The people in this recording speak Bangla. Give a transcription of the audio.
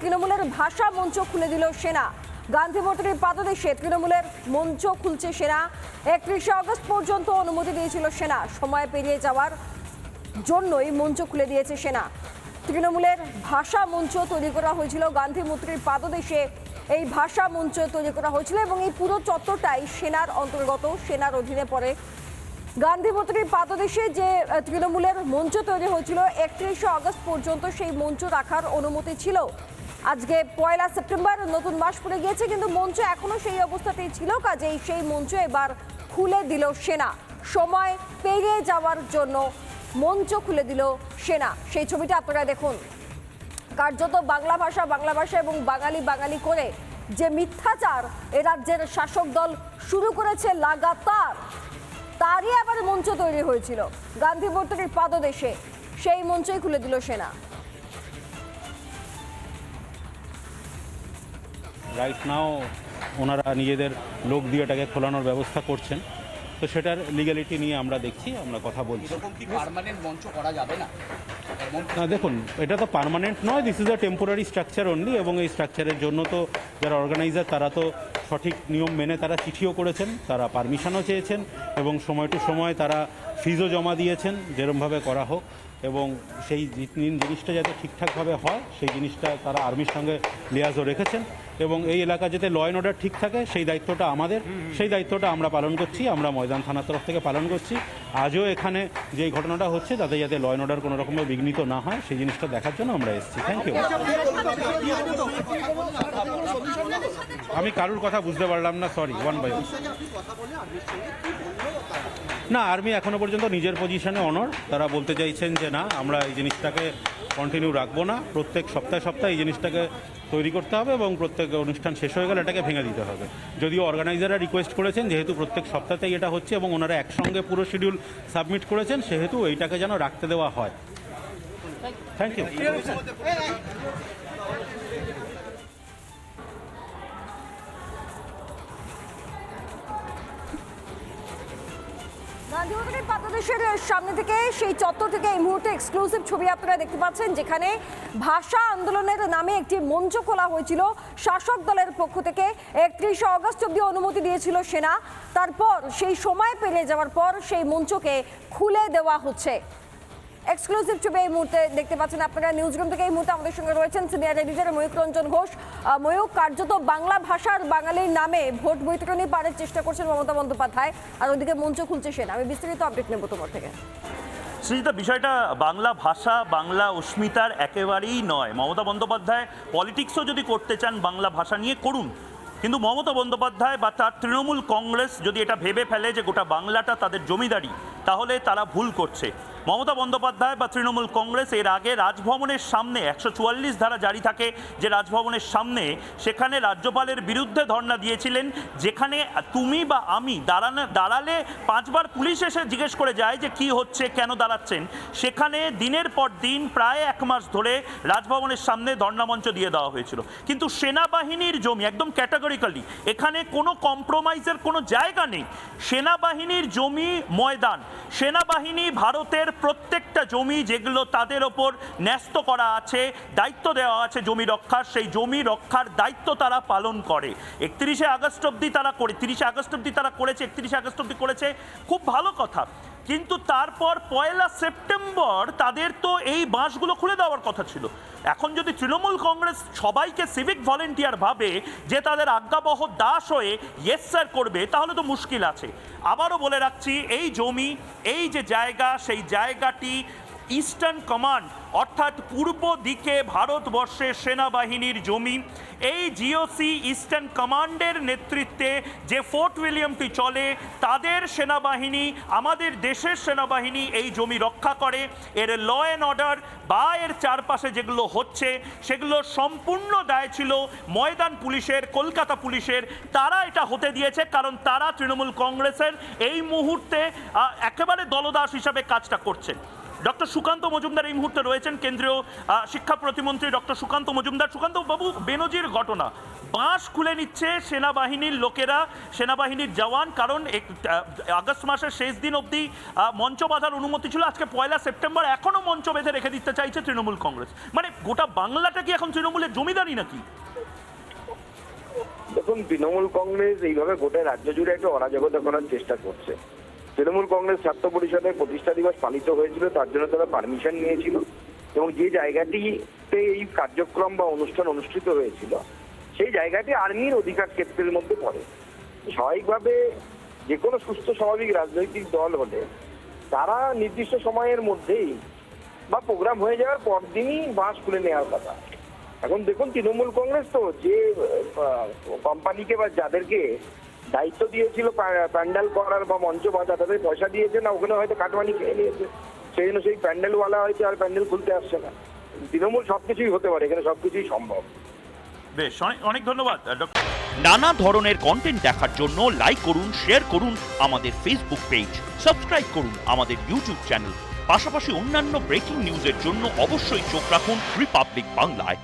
তৃণমূলের ভাষা মঞ্চ খুলে দিল সেনা। গান্ধী মূর্তির পাদদেশে তৃণমূলের মঞ্চ খুলছে সেনা। একত্রিশে আগস্ট পর্যন্ত অনুমতি দিয়েছিল সেনা। সময় পেরিয়ে যাওয়ার জন্যই মঞ্চ খুলে দিয়েছে সেনা। তৃণমূলের ভাষা মঞ্চ তৈরি করা হয়েছিল। গান্ধী মূর্তির পাদদেশে এই ভাষা মঞ্চ তৈরি করা হয়েছিল এবং এই পুরো চত্বরটাই সেনার অন্তর্গত, সেনার অধীনে পড়ে। গান্ধী মূর্তির পাদদেশে যে তৃণমূলের মঞ্চ তৈরি হয়েছিল, একত্রিশে আগস্ট পর্যন্ত সেই মঞ্চ রাখার অনুমতি ছিল। আজকে পয়লা সেপ্টেম্বর, নতুন মাস পড়ে গিয়েছে, কিন্তু মঞ্চ এখনও সেই অবস্থাতেই ছিল, কাজেই সেই মঞ্চ এবার খুলে দিল সেনা। সময় পেরিয়ে যাওয়ার জন্য মঞ্চ খুলে দিল সেনা। সেই ছবিটা আপনারা দেখুন। কার্যত বাংলা ভাষা বাংলা ভাষা এবং বাঙালি বাঙালি করে যে মিথ্যাচার এ রাজ্যের শাসক দল শুরু করেছে লাগাতার, তারই আবার মঞ্চ তৈরি হয়েছিল। গান্ধী মূর্তির পাদদেশে সেই মঞ্চই খুলে দিল সেনা। রাইট নাও ওনারা নিজেদের লোক দিয়ে এটাকে খোলানোর ব্যবস্থা করছেন। তো সেটার লিগ্যালিটি নিয়ে আমরা দেখছি আমরা কথা বলছি। মঞ্চ করা যাবে না? না দেখুন এটা তো পারমানেন্ট নয় this is a temporary structure only এবং এই স্ট্রাকচারের জন্য তো যারা অর্গানাইজার তারা তো সঠিক নিয়ম মেনে তারা চিঠিও করেছেন তারা পারমিশনও চেয়েছেন এবং সময় টু সময় তারা ফিজও জমা দিয়েছেন যেরমভাবে করা হোক। এবং সেই জিনিসটা যাতে ঠিকঠাকভাবে হয় সেই জিনিসটা তারা আর্মির সঙ্গে লিয়াজও রেখেছেন এবং এই এলাকা যাতে ল অ্যান্ড অর্ডার ঠিক থাকে সেই দায়িত্বটা আমাদের। সেই দায়িত্বটা আমরা পালন করছি আমরা ময়দান থানার তরফ থেকে পালন করছি। আজও এখানে যে ঘটনাটা হচ্ছে তাতে যাতে ল অ্যান্ড অর্ডার কোনো রকমের বিঘ্নিত না হয় সেই জিনিসটা দেখার জন্য আমরা এসেছি। থ্যাংক ইউ আমি কারুর কথা বুঝতে পারলাম না সরি ওয়ান বাই না, আর্মি এখনও পর্যন্ত নিজের পজিশনে অনর তারা বলতে চাইছেন যে, না, আমরা এই জিনিসটাকে কন্টিনিউ রাখব না। প্রত্যেক সপ্তাহে সপ্তাহে এই জিনিসটাকে তৈরি করতে হবে এবং প্রত্যেক অনুষ্ঠান শেষ হয়ে গেলে এটাকে ভেঙে দিতে হবে। যদিও অর্গানাইজাররা রিকোয়েস্ট করেছেন, যেহেতু প্রত্যেক সপ্তাহতেই এটা হচ্ছে এবং ওনারা একসঙ্গে পুরো শিডিউল সাবমিট করেছেন, সেহেতু এইটাকে যেন রাখতে দেওয়া হয়। থ্যাংক ইউ গান্ধী বাংলাদেশের সামনে থেকে সেই চত্বর থেকে এই মুহূর্তে এক্সক্লুসিভ ছবি আপনারা দেখতে পাচ্ছেন, যেখানে ভাষা আন্দোলনের নামে একটি মঞ্চ খোলা হয়েছিল। শাসক দলের পক্ষ থেকে একত্রিশে অগস্ট অব্দি অনুমতি দিয়েছিল সেনা। তারপর সেই সময় পেরিয়ে যাওয়ার পর সেই মঞ্চকে খুলে দেওয়া হচ্ছে। এক্সক্লুসিভ ছবি এই মুহূর্তে দেখতে পাচ্ছেন আপনারা নিউজ রুম থেকে এই মুহূর্তে আমাদের সঙ্গে রয়েছেন সিনিয়র এডিটর ময়ূক রঞ্জন ঘোষ। ময়ূক কার্যত বাংলা ভাষার বাঙালির নামে ভোট বৈতরণী পারের চেষ্টা করছেন মমতা বন্দ্যোপাধ্যায়। আর ওদিকে মঞ্চ খুলছে সেনা। আমি বিস্তারিত আপডেট নেব তোমার থেকে। সৃজিতা, বিষয়টা বাংলা ভাষা, বাংলা অস্মিতার একেবারেই নয়। মমতা বন্দ্যোপাধ্যায় পলিটিক্সও যদি করতে চান বাংলা ভাষা নিয়ে, করুন। কিন্তু মমতা বন্দ্যোপাধ্যায় বা তার তৃণমূল কংগ্রেস যদি এটা ভেবে ফেলে যে গোটা বাংলাটা তাদের জমিদারি, তাহলে তারা ভুল করছে। মমতা বন্দ্যোপাধ্যায় বা তৃণমূল কংগ্রেস এর আগে রাজভবনের সামনে একশো চুয়াল্লিশ ধারা জারি থাকে। যে রাজভবনের সামনে সেখানে রাজ্যপালের বিরুদ্ধে ধর্ণা দিয়েছিলেন। যেখানে তুমি বা আমি দাঁড়ানো, দাঁড়ালে পাঁচবার পুলিশ এসে জিজ্ঞেস করে যায় যে কি হচ্ছে, কেন দাঁড়াচ্ছেন। সেখানে দিনের পর দিন প্রায় এক মাস ধরে রাজভবনের সামনে ধর্ণামঞ্চ দিয়ে দেওয়া হয়েছিল। কিন্তু সেনাবাহিনীর জমি একদম ক্যাটাগরিক্যালি এখানে কোনো কম্প্রোমাইজের কোনো জায়গা নেই। সেনাবাহিনীর জমি ময়দান। সেনাবাহিনী ভারতের প্রত্যেকটা জমি যেগুলো তাদের ওপর ন্যস্ত করা আছে, দায়িত্ব দেওয়া আছে জমি রক্ষার, সেই জমি রক্ষার দায়িত্ব তারা পালন করে। একত্রিশে আগস্ট অব্দি তারা করে, তিরিশে আগস্ট অবধি তারা করেছে, একত্রিশে আগস্ট অব্দি করেছে। খুব ভালো কথা। কিন্তু তারপর পয়লা সেপ্টেম্বর তাদের তো এই বাঁশগুলো খুলে দেওয়ার কথা ছিল। এখন যদি তৃণমূল কংগ্রেস সবাইকে সিভিক ভলেন্টিয়ার ভাবে যে তাদের আজ্ঞাবহ দাস হয়ে ইয়েস স্যার করবে, তাহলে তো মুশকিল আছে। আবারও বলে রাখছি, এই জমি, এই যে জায়গা, সেই জায়গাটি ইস্টার্ন কমান্ড অর্থাৎ পূর্ব দিকে ভারতবর্ষের সেনাবাহিনীর জমি, এই জিওসি ইস্টার্ন কমান্ডের নেতৃত্বে যে ফোর্ট উইলিয়ামটি চলে, তাদের সেনাবাহিনী, আমাদের দেশের সেনাবাহিনী এই জমি রক্ষা করে। এর ল অ্যান্ড অর্ডার বা এর চারপাশে যেগুলো হচ্ছে, সেগুলো সম্পূর্ণ দায় ছিল ময়দান পুলিশের, কলকাতা পুলিশের। তারা এটা হতে দিয়েছে কারণ তারা তৃণমূল কংগ্রেসের এই মুহূর্তে একেবারে দলদাস হিসাবে কাজটা করছেন ডক্টর সুকান্ত মজুমদার এই মুহূর্তে রয়েছেন কেন্দ্রীয় শিক্ষা প্রতিমন্ত্রী ডক্টর সুকান্ত মজুমদার। সুকান্ত বাবু, বেনজির ঘটনা। বাঁশ খুলে নিচ্ছে সেনাবাহিনীর লোকেরা, সেনাবাহিনীর জওয়ান, কারণ আগস্ট মাসের শেষ দিন অবধি মঞ্চ বাঁধার অনুমতি ছিল। আজকে পয়লা সেপ্টেম্বর এখনও মঞ্চ বেঁধে রেখে দিতে চাইছে তৃণমূল কংগ্রেস। মানে গোটা বাংলাটা কি এখন তৃণমূলের জমিদারি নাকি? দেখুন, তৃণমূল কংগ্রেস এইভাবে গোটা রাজ্য জুড়ে একটা অরাজকতা করার চেষ্টা করছে। তৃণমূল কংগ্রেস ছাত্র পরিষদের প্রতিষ্ঠা দিবস পালিত হয়েছিল, তার জন্য তারা পারমিশন নিয়েছিল এবং যে জায়গাটিতে এই কার্যক্রম বা অনুষ্ঠান অনুষ্ঠিত হয়েছিল, সেই জায়গাটি আর্মির অধিকার ক্ষেত্রের মধ্যে পড়ে। স্বাভাবিকভাবে যে কোনো সুস্থ স্বাভাবিক রাজনৈতিক দল হলে তারা নির্দিষ্ট সময়ের মধ্যেই বা প্রোগ্রাম হয়ে যাওয়ার পর দিনই বাস খুলে নেওয়ার কথা। এখন দেখুন, তৃণমূল কংগ্রেস তো যে কোম্পানিকে বা যাদেরকে দায়িত্ব দিয়েছিল প্যান্ডেল করার বা মঞ্চ বাঁধা তাদের পয়সা দিয়েছে না ওখানে হয়তো কাটমানি খেয়ে নিয়েছে। সেই জন্য সেই প্যান্ডেলওয়ালা হয়তো আর প্যান্ডেল খুলতে আসছে না। তৃণমূল সবকিছুই হতে পারে এখানে সবকিছুই সম্ভব। বেশ অনেক অনেক ধন্যবাদ ডক্টর। নানা ধরনের কন্টেন্ট দেখার জন্য লাইক করুন শেয়ার করুন আমাদের ফেসবুক পেজ সাবস্ক্রাইব করুন আমাদের ইউটিউব চ্যানেল পাশাপাশি অন্যান্য ব্রেকিং নিউজের জন্য অবশ্যই চোখ রাখুন রিপাবলিক বাংলায়